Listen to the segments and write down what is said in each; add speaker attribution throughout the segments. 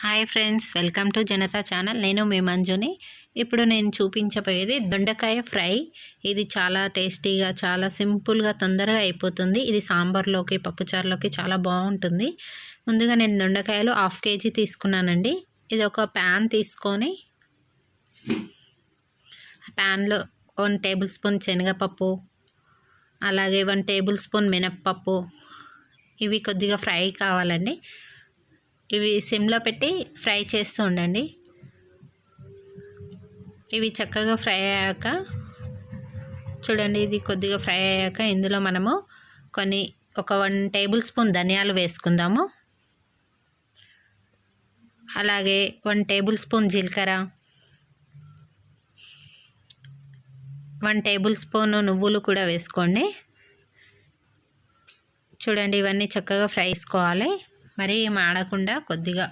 Speaker 1: Hi friends welcome to Janata channel. నేను మీ మంజుని. ఇప్పుడు నేను చూపించబోయేది దొండకాయ ఫ్రై. ఇది చాలా టేస్టీగా చాలా సింపుల్గా తొందరగా అయిపోతుంది. ఇది సాంబార్లోకి పప్పుచారులోకి చాలా బాగుంటుంది. ముందుగా నేను దొండకాయలు హాఫ్ కేజీ తీసుకున్నానండి. ఇది ఒక ప్యాన్ తీసుకొని ప్యాన్లో వన్ టేబుల్ స్పూన్ శనగపప్పు అలాగే వన్ టేబుల్ స్పూన్ మినప్పప్పు. ఇవి కొద్దిగా ఫ్రై కావాలండి. ఇవి సిమ్లో పెట్టి ఫ్రై చేస్తూ ఉండండి. ఇవి చక్కగా ఫ్రై అయ్యాక చూడండి ఇది కొద్దిగా ఫ్రై అయ్యాక ఇందులో మనము కొన్ని ఒక వన్ టేబుల్ స్పూన్ ధనియాలు వేసుకుందాము. అలాగే వన్ టేబుల్ స్పూన్ జీలకర్ర. వన్ టేబుల్ స్పూన్ నువ్వులు కూడా వేసుకోండి. చూడండి ఇవన్నీ చక్కగా ఫ్రై చేసుకోవాలి మరి మాడకుండా కొద్దిగా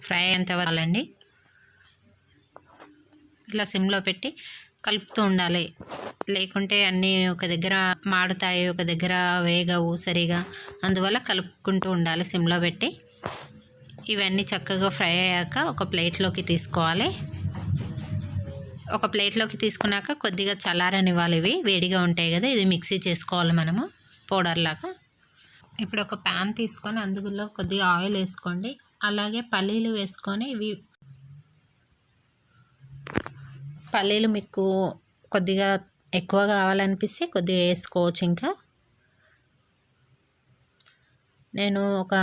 Speaker 1: ఫ్రై అయ్యేంత వరాలండి ఇట్లా సిమ్లో పెట్టి కలుపుతూ ఉండాలి. లేకుంటే అన్నీ ఒక దగ్గర మాడుతాయి ఒక దగ్గర వేగవు సరిగా. అందువల్ల కలుపుకుంటూ ఉండాలి సిమ్లో పెట్టి. ఇవన్నీ చక్కగా ఫ్రై అయ్యాక ఒక ప్లేట్లోకి తీసుకోవాలి. ఒక ప్లేట్లోకి తీసుకున్నాక కొద్దిగా చల్లారనివ్వాలి. ఇవి వేడిగా ఉంటాయి కదా ఇది మిక్సీ చేసుకోవాలి మనము పౌడర్ లాగా. ఇప్పుడు ఒక ప్యాన్ తీసుకొని అందులో కొద్దిగా ఆయిల్ వేసుకోండి. అలాగే పల్లీలు వేసుకొని ఇవి పల్లీలు మీకు కొద్దిగా ఎక్కువ కావాలనిపిస్తే కొద్దిగా వేసుకోవచ్చు ఇంకా. నేను ఒక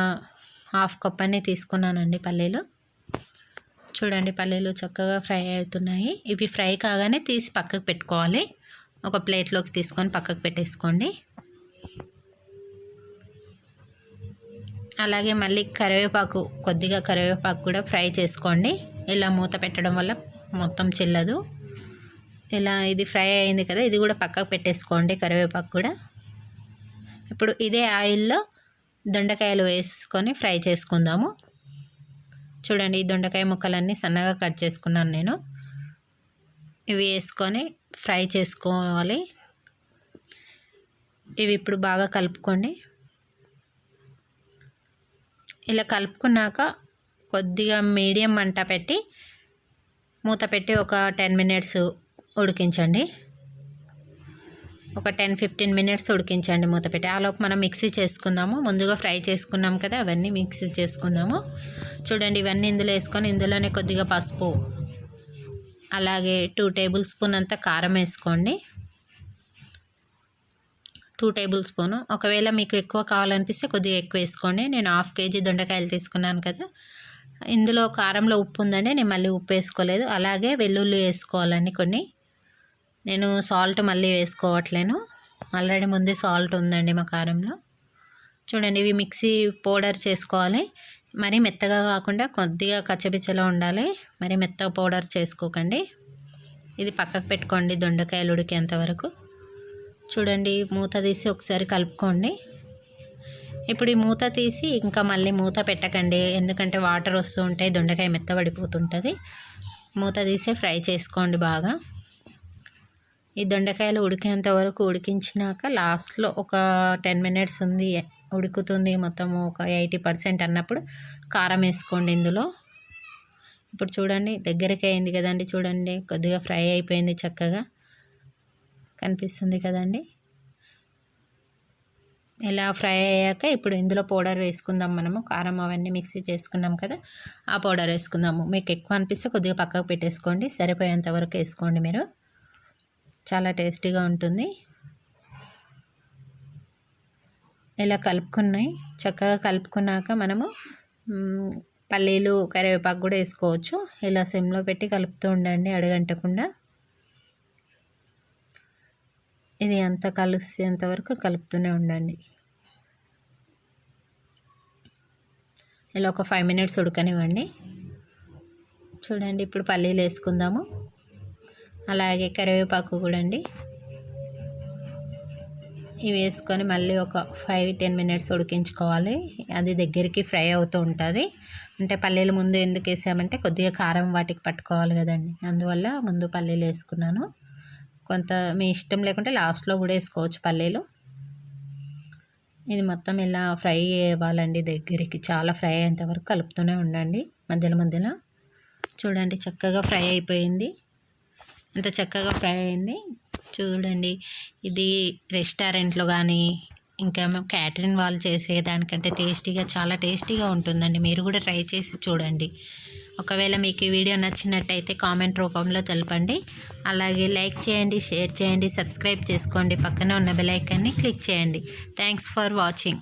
Speaker 1: హాఫ్ కప్ అనే తీసుకున్నానండి పల్లీలు. చూడండి పల్లీలు చక్కగా ఫ్రై అవుతున్నాయి. ఇవి ఫ్రై కాగానే తీసి పక్కకు పెట్టుకోవాలి. ఒక ప్లేట్లోకి తీసుకొని పక్కకు పెట్టేసుకోండి. అలాగే మళ్ళీ కరివేపాకు కొద్దిగా కరివేపాకు కూడా ఫ్రై చేసుకోండి. ఇలా మూత పెట్టడం వల్ల మొత్తం చెల్లదు. ఇలా ఇది ఫ్రై అయింది కదా ఇది కూడా పక్కకు పెట్టేసుకోండి కరివేపాకు కూడా. ఇప్పుడు ఇదే ఆయిల్లో దొండకాయలు వేసుకొని ఫ్రై చేసుకుందాము. చూడండి ఈ దొండకాయ ముక్కలన్నీ సన్నగా కట్ చేసుకున్నాను నేను. ఇవి వేసుకొని ఫ్రై చేసుకోవాలి. ఇవి ఇప్పుడు బాగా కలుపుకోండి. ఇలా కలుపుకున్నాక కొద్దిగా మీడియం మంట పెట్టి మూత పెట్టి ఒక టెన్ మినిట్స్ ఉడికించండి. ఒక టెన్ ఫిఫ్టీన్ మినిట్స్ ఉడికించండి మూత పెట్టి. ఆలోపు మనం మిక్సీ చేసుకుందాము. ముందుగా ఫ్రై చేసుకున్నాం కదా అవన్నీ మిక్సీ చేసుకుందాము చూడండి ఇవన్నీ ఇందులో వేసుకొని ఇందులోనే కొద్దిగా పసుపు అలాగే టూ టేబుల్ స్పూన్ అంతా కారం వేసుకోండి. Two tablespoon. ఒకవేళ మీకు ఎక్కువ కావాలనిపిస్తే కొద్దిగా ఎక్కువ వేసుకోండి. నేను హాఫ్ కేజీ దొండకాయలు తీసుకున్నాను కదా. ఇందులో కారంలో ఉప్పు ఉందండి. నేను మళ్ళీ ఉప్పు వేసుకోలేదు. అలాగే వెల్లుల్లి వేసుకోవాలండి కొన్ని. నేను సాల్ట్ మళ్ళీ వేసుకోవట్లేను. ఆల్రెడీ ముందే సాల్ట్ ఉందండి మా కారంలో. చూడండి ఇవి మిక్సీ పౌడర్ చేసుకోవాలి. మరీ మెత్తగా కాకుండా కొద్దిగా కచ్చపిచ్చలో ఉండాలి. మరి మెత్తగా పౌడర్ చేసుకోకండి. ఇది పక్కకు పెట్టుకోండి దొండకాయలు ఉడికేంత వరకు. చూడండి మూత తీసి ఒకసారి కలుపుకోండి. ఇప్పుడు ఈ మూత తీసి ఇంకా మళ్ళీ మూత పెట్టకండి. ఎందుకంటే వాటర్ వస్తూ ఉంటాయి దొండకాయ మెత్తబడిపోతుంటుంది మూత తీసి ఫ్రై చేసుకోండి బాగా. ఈ దొండకాయలు ఉడికేంత వరకు ఉడికించినాక లాస్ట్లో ఒక టెన్ మినిట్స్ ఉంది ఉడుకుతుంది మొత్తం ఒక ఎయిటీ పర్సెంట్ అన్నప్పుడు కారం వేసుకోండి ఇందులో. ఇప్పుడు చూడండి దగ్గరికి అయింది కదండి చూడండి కొద్దిగా ఫ్రై అయిపోయింది చక్కగా. కనిపిస్తుంది కదండి. ఇలా ఫ్రై అయ్యాక ఇప్పుడు ఇందులో పౌడర్ వేసుకుందాం మనము. కారం అవన్నీ మిక్సీ చేసుకున్నాం కదా ఆ పౌడర్ వేసుకుందాము. మీకు ఎక్కువ అనిపిస్తే కొద్దిగా పక్కకు పెట్టేసుకోండి. సరిపోయేంత వరకు వేసుకోండి మీరు. చాలా టేస్టీగా ఉంటుంది. ఇలా కలుపుకున్నాయి. చక్కగా కలుపుకున్నాక మనము పల్లీలు కరివేపాకు కూడా వేసుకోవచ్చు. ఇలా సిమ్లో పెట్టి కలుపుతూ ఉండండి అడగంటకుండా. ఇది అంతా కలిసేంత వరకు కలుపుతూనే ఉండండి. ఇలా ఒక ఫైవ్ మినిట్స్ ఉడకనివ్వండి. చూడండి ఇప్పుడు పల్లీలు వేసుకుందాము. అలాగే కరివేపాకు కూడా అండి. ఇవి వేసుకొని మళ్ళీ ఒక ఫైవ్ టెన్ మినిట్స్ ఉడికించుకోవాలి. అది దగ్గరికి ఫ్రై అవుతూ ఉంటుంది. అంటే పల్లీలు ముందు ఎందుకు వేసామంటే కొద్దిగా కారం వాటికి పట్టుకోవాలి కదండి. అందువల్ల ముందు పల్లీలు వేసుకున్నాను. కొంత మీ ఇష్టం లేకుంటే లాస్ట్లో కూడా వేసుకోవచ్చు పల్లీలు. ఇది మొత్తం ఇలా ఫ్రై అవ్వాలండి దగ్గరికి. చాలా ఫ్రై అయ్యేంతవరకు కలుపుతూనే ఉండండి మధ్యలో మధ్యలో. చూడండి చక్కగా ఫ్రై అయిపోయింది. అంత చక్కగా ఫ్రై అయింది. చూడండి ఇది రెస్టారెంట్లో కానీ ఇంకా క్యాటరింగ్ వాళ్ళు చేసే దానికంటే టేస్టీగా చాలా టేస్టీగా ఉంటుందండి. మీరు కూడా ట్రై చేసి చూడండి. ఒకవేళ మీకు ఈ వీడియో నచ్చినట్టయితే కామెంట్ రూపంలో తెలపండి. అలాగే లైక్ చేయండి షేర్ చేయండి సబ్స్క్రైబ్ చేసుకోండి. పక్కనే ఉన్న బెల్ ఐకాన్ని క్లిక్ చేయండి. Thanks for watching